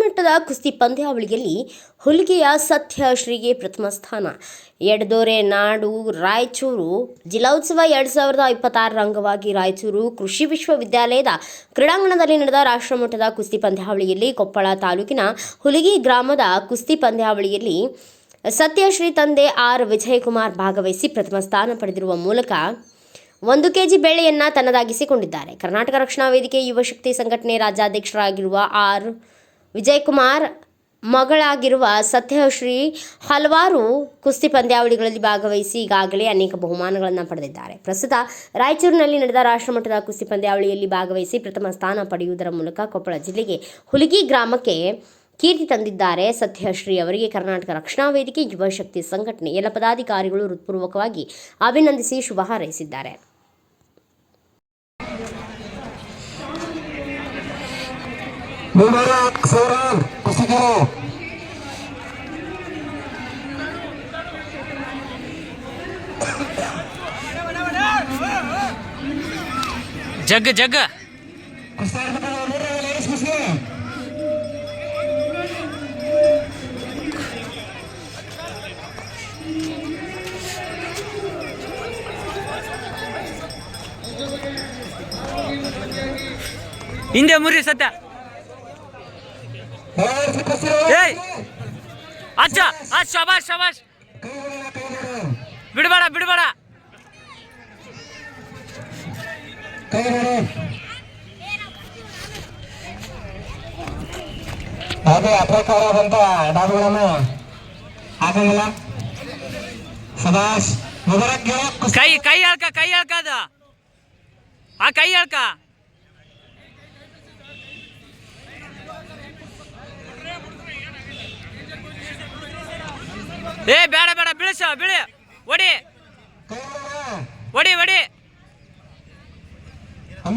ಮಟ್ಟದ ಕುಸ್ತಿ ಪಂದ್ಯಾವಳಿಯಲ್ಲಿ ಹುಲಿಗೆಯ ಸತ್ಯ ಶ್ರೀಗೆ ಪ್ರಥಮ ಸ್ಥಾನ. ಎಡದೊರೆ ನಾಡು, ರಾಯಚೂರು. ಜಿಲ್ಲೋತ್ಸವ ಎರಡು ಸಾವಿರದ ಇಪ್ಪತ್ತಾರರ ಅಂಗವಾಗಿ ರಾಯಚೂರು ಕೃಷಿ ವಿಶ್ವವಿದ್ಯಾಲಯದ ಕ್ರೀಡಾಂಗಣದಲ್ಲಿ ನಡೆದ ರಾಷ್ಟ್ರಮಟ್ಟದ ಕುಸ್ತಿ ಪಂದ್ಯಾವಳಿಯಲ್ಲಿ ಕೊಪ್ಪಳ ತಾಲೂಕಿನ ಹುಲಿಗಿ ಗ್ರಾಮದ ಕುಸ್ತಿ ಪಂದ್ಯಾವಳಿಯಲ್ಲಿ ಸತ್ಯಶ್ರೀ ತಂದೆ ಆರ್ ವಿಜಯಕುಮಾರ್ ಭಾಗವಹಿಸಿ ಪ್ರಥಮ ಸ್ಥಾನ ಪಡೆದಿರುವ ಮೂಲಕ ಒಂದು ಕೆಜಿ ಬೆಳೆಯನ್ನ ತನ್ನದಾಗಿಸಿಕೊಂಡಿದ್ದಾರೆ. ಕರ್ನಾಟಕ ರಕ್ಷಣಾ ವೇದಿಕೆ ಯುವಶಕ್ತಿ ಸಂಘಟನೆ ರಾಜ್ಯಾಧ್ಯಕ್ಷರಾಗಿರುವ ಆರ್ ವಿಜಯಕುಮಾರ್ ಮಗಳಾಗಿರುವ ಸತ್ಯಶ್ರೀ ಹಲವಾರು ಕುಸ್ತಿ ಪಂದ್ಯಾವಳಿಗಳಲ್ಲಿ ಭಾಗವಹಿಸಿ ಈಗಾಗಲೇ ಅನೇಕ ಬಹುಮಾನಗಳನ್ನು ಪಡೆದಿದ್ದಾರೆ. ಪ್ರಸ್ತುತ ರಾಯಚೂರಿನಲ್ಲಿ ನಡೆದ ರಾಷ್ಟ್ರಮಟ್ಟದ ಕುಸ್ತಿ ಪಂದ್ಯಾವಳಿಯಲ್ಲಿ ಭಾಗವಹಿಸಿ ಪ್ರಥಮ ಸ್ಥಾನ ಪಡೆಯುವುದರ ಮೂಲಕ ಕೊಪ್ಪಳ ಜಿಲ್ಲೆಗೆ ಹುಲಿಗಿ ಗ್ರಾಮಕ್ಕೆ ಕೀರ್ತಿ ತಂದಿದ್ದಾರೆ ಸತ್ಯಶ್ರೀ ಅವರಿಗೆ. ಕರ್ನಾಟಕ ರಕ್ಷಣಾ ವೇದಿಕೆ ಯುವಶಕ್ತಿ ಸಂಘಟನೆ ಎಲ್ಲ ಪದಾಧಿಕಾರಿಗಳು ಹೃತ್ಪೂರ್ವಕವಾಗಿ ಅಭಿನಂದಿಸಿ ಶುಭ ಹಾರೈಸಿದ್ದಾರೆ. ಮುಬಾರಕ್ ಸೌರಾನ್ ಕುಸ್ತಿಗರು ಜಗ್ ಜಗ್ ಹಿಂದೆ ಮುರಿ ಸತ್ಯ ಅಚ್ಚ ಅಚ್ಚ ಶಬಾಷ್ ಶಬಾಷ್. ಬಿಡಬೇಡ ಬಿಡಬೇಡ. ಅದು ಅಪ್ರಕಾರವಾದಂತ ಡಾಬುಗಳನ್ನು ಹಾಕಂಗಿಲ್ಲ ಸದಾಶ್ ಕೈ ಕೈ ಹೇಳ್ಕ ಕೈ ಹೇಳ್ಕ ಅದು. ಆ ಕೈ ಹೇಳ್ಕ ಏ, ಬೇಡ ಬೇಡ, ಬೀಳಿಸ, ಬಿಳಿ. ಒಡಿ. ಒಡಿ ಒಡಿ.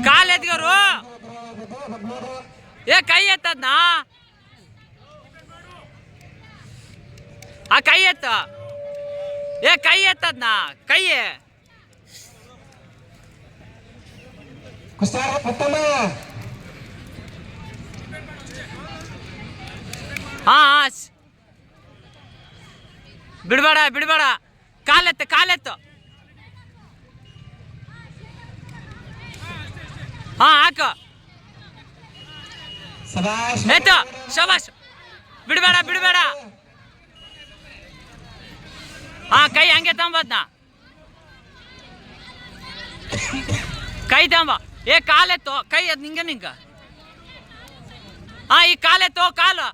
ಕಾಲ್ ಎದ್ಗರು ಏ, ಕೈ ಎತ್ತದ್ನ? ಆ ಕೈ ಎತ್ತ. ಏ, ಕೈ ಎತ್ತದ್ನ? ಕೈ. ಹಾ ಬಿಡ್ಬೇಡ ಬಿಡಬೇಡ. ಕಾಲೆತ್ತು ಕಾಲೆತ್ತು. ಹಾ ಹಾಕು. ಎತ್ತು ಶಬಾಷ್ ಬಿಡಬೇಡ ಬಿಡಬೇಡ. ಹಾ ಕೈ ಹಂಗೆ ತಂಬದ್ನ. ಕೈ ತಂಬ. ಏ ಕಾಲೆತ್ತು. ಕೈ ಅದ್ ನಿಂಗೆ ನಿಂಗ. ಹಾ ಈ ಕಾಲೆತ್ತು ಕಾಲು.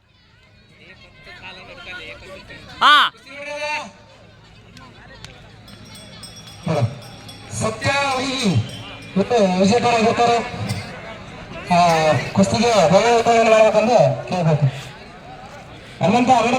ಹಾ. ಸತ್ಯ ಇವತ್ತು ಆ, ಕುಸ್ತಿಗೆ ಮಾಡ್ಬೇಕಂದ್ರೆ ಕೇಳ್ಬೇಕು. ಹನುಮಂತ ಅವನ